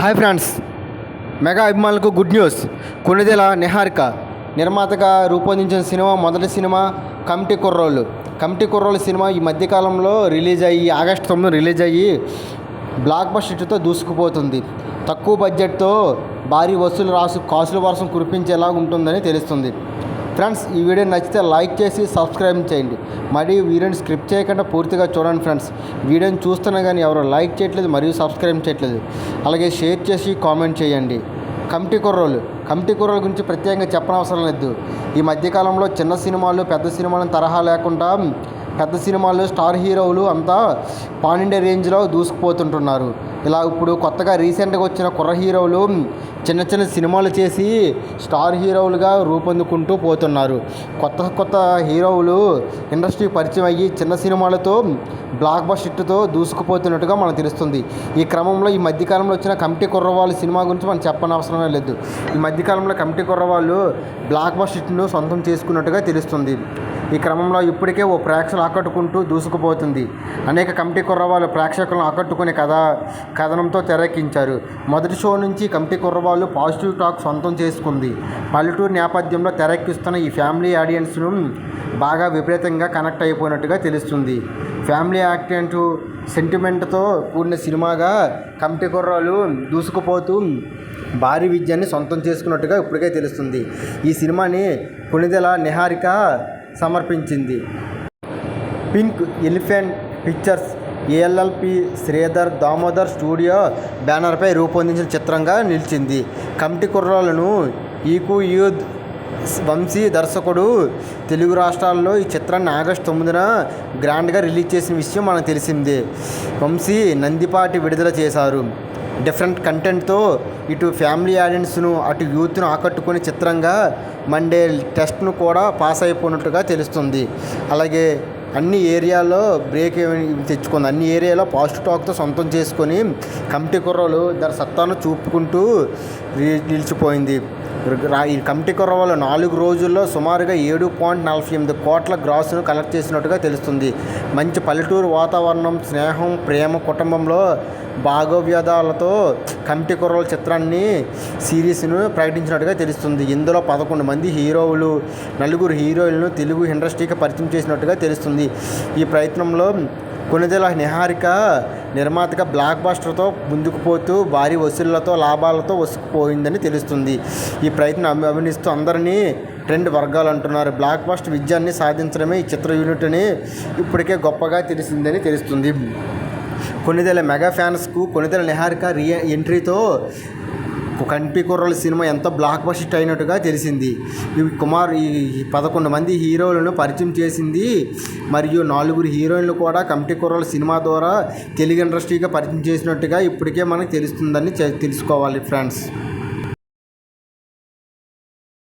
Hi friends mega అభిమానులకు good news Konidela Niharika నిర్మాతగా రూపొందించిన సినిమా మొదటి cinema committee Kurrollu. Committee Kurrollu cinema ఈ మధ్యకాలంలో రిలీజ్ అయ్యి ఆగస్టు తొమ్మిది రిలీజ్ అయ్యి బ్లాక్ బస్టర్తో దూసుకుపోతుంది. తక్కువ బడ్జెట్తో భారీ వసూలు రాసు కాసుల వర్షం కురిపించేలా ఉంటుందని తెలుస్తుంది. ఫ్రెండ్స్ ఈ వీడియో నచ్చితే లైక్ చేసి సబ్స్క్రైబ్ చేయండి. మరియు వీడియోని స్క్రిప్ట్ చేయకుండా పూర్తిగా చూడండి ఫ్రెండ్స్. వీడియోని చూస్తున్నా కానీ ఎవరు లైక్ చేయట్లేదు మరియు సబ్స్క్రైబ్ చేయట్లేదు. అలాగే షేర్ చేసి కామెంట్ చేయండి. కమిటీ కుర్రోళ్ళు కమిటీ కుర్రోళ్ళ గురించి ప్రత్యేకంగా చెప్పనవసరం లేదు. ఈ మధ్యకాలంలో చిన్న సినిమాలు పెద్ద సినిమాలను తరహా లేకుండా పెద్ద సినిమాలు స్టార్ హీరోలు అంతా పాన్ రేంజ్లో దూసుకుపోతుంటున్నారు. ఇలా ఇప్పుడు కొత్తగా రీసెంట్గా వచ్చిన కుర్ర హీరోలు చిన్న చిన్న సినిమాలు చేసి స్టార్ హీరోలుగా రూపొందుకుంటూ పోతున్నారు. కొత్త కొత్త హీరోలు ఇండస్ట్రీ పరిచయం అయ్యి చిన్న సినిమాలతో బ్లాక్ బస్టర్తో దూసుకుపోతున్నట్టుగా మనకు తెలుస్తుంది. ఈ క్రమంలో ఈ మధ్యకాలంలో వచ్చిన కమిటీ కుర్రవాళ్ళు సినిమా గురించి మనం చెప్పనవసరమే లేదు. ఈ మధ్యకాలంలో కమిటీ కుర్రవాళ్ళు బ్లాక్ బస్టర్ను సొంతం చేసుకున్నట్టుగా తెలుస్తుంది. ఈ క్రమంలో ఇప్పటికే ఓ ప్రేక్షకులు ఆకట్టుకుంటూ దూసుకుపోతుంది. అనేక కమిటీ కుర్రవాళ్ళు ప్రేక్షకులను ఆకట్టుకునే కథ కథనంతో తెరకెక్కించారు. మొదటి షో నుంచి కమిటీ కుర్రవాళ్ళు పాజిటివ్ టాక్ సొంతం చేసుకుంది. పల్లెటూరు నేపథ్యంలో తెరకెక్కిస్తున్న ఈ ఫ్యామిలీ ఆడియన్స్ను బాగా విపరీతంగా కనెక్ట్ అయిపోయినట్టుగా తెలుస్తుంది. ఫ్యామిలీ యాక్టెంట్ సెంటిమెంట్తో కూడిన సినిమాగా కమిటీ కుర్రాలు దూసుకుపోతూ భారీ విజయాన్ని సొంతం చేసుకున్నట్టుగా ఇప్పటికే తెలుస్తుంది. ఈ సినిమాని పునిదెల నిహారిక సమర్పించింది. Pink elephant pictures ALLP Sridhar Damodar studio బ్యానర్పై రూపొందించిన చిత్రంగా నిలిచింది. కమిటీ కుర్రాలను ఈకు యూద్ వంశీ దర్శకుడు తెలుగు రాష్ట్రాల్లో ఈ చిత్రాన్ని ఆగస్టు తొమ్మిదిన గ్రాండ్గా రిలీజ్ చేసిన విషయం మనకు తెలిసిందే. వంశీ నందిపాటి విడుదల చేశారు. డిఫరెంట్ కంటెంట్తో ఇటు ఫ్యామిలీ ఆడియన్స్ను అటు యూత్ను ఆకట్టుకునే చిత్రంగా మండే టెస్ట్ను కూడా పాస్ అయిపోయినట్టుగా తెలుస్తుంది. అలాగే అన్ని ఏరియాలో బ్రేక్ తెచ్చుకుంది. అన్ని ఏరియాలో పాజిటివ్ టాక్తో సొంతం చేసుకొని కమిటీ కుర్రలు దాని సత్తాను చూపుకుంటూ నిలిచిపోయింది. ఈ కమిటీ కుర్రవాళ్ళు నాలుగు రోజుల్లో సుమారుగా ఏడు పాయింట్ నలభై ఎనిమిది కోట్ల గ్రాసును కలెక్ట్ చేసినట్టుగా తెలుస్తుంది. మంచి పల్లెటూరు వాతావరణం స్నేహం ప్రేమ కుటుంబంలో భాగోవ్యదాలతో కమిటీ కుర్రల చిత్రాన్ని సిరీస్ను ప్రకటించినట్టుగా తెలుస్తుంది. ఇందులో పదకొండు మంది హీరోలు నలుగురు హీరోయిన్లను తెలుగు ఇండస్ట్రీకి పరిచయం చేసినట్టుగా తెలుస్తుంది. ఈ ప్రయత్నంలో కొనిదెల నిహారిక నిర్మాతగా బ్లాక్ బాస్టర్తో ముందుకు పోతూ భారీ వసూళ్ళతో లాభాలతో వసుకుపోయిందని తెలుస్తుంది. ఈ ప్రయత్నం అభి- అభినిస్తూ అందరినీ ట్రెండ్ వర్గాలు అంటున్నారు. బ్లాక్ బాస్టర్ విజయాన్ని సాధించడమే ఈ చిత్ర యూనిట్ అని ఇప్పటికే గొప్పగా తెలిసిందని తెలుస్తుంది. కొన్నిదెల మెగా ఫ్యాన్స్కు కొనిదెల నిహారిక రీ ఎంట్రీతో కంటి కుర్రల సినిమా ఎంత బ్లాక్ బస్ట్ అయినట్టుగా తెలిసింది. ఇవి కుమార్ ఈ పదకొండు మంది హీరోలను పరిచయం చేసింది మరియు నాలుగురు హీరోయిన్లు కూడా కమిటీ కుర్రల సినిమా ద్వారా తెలుగు ఇండస్ట్రీగా పరిచయం చేసినట్టుగా ఇప్పటికే మనకు తెలుస్తుందని తెలుసుకోవాలి ఫ్రెండ్స్.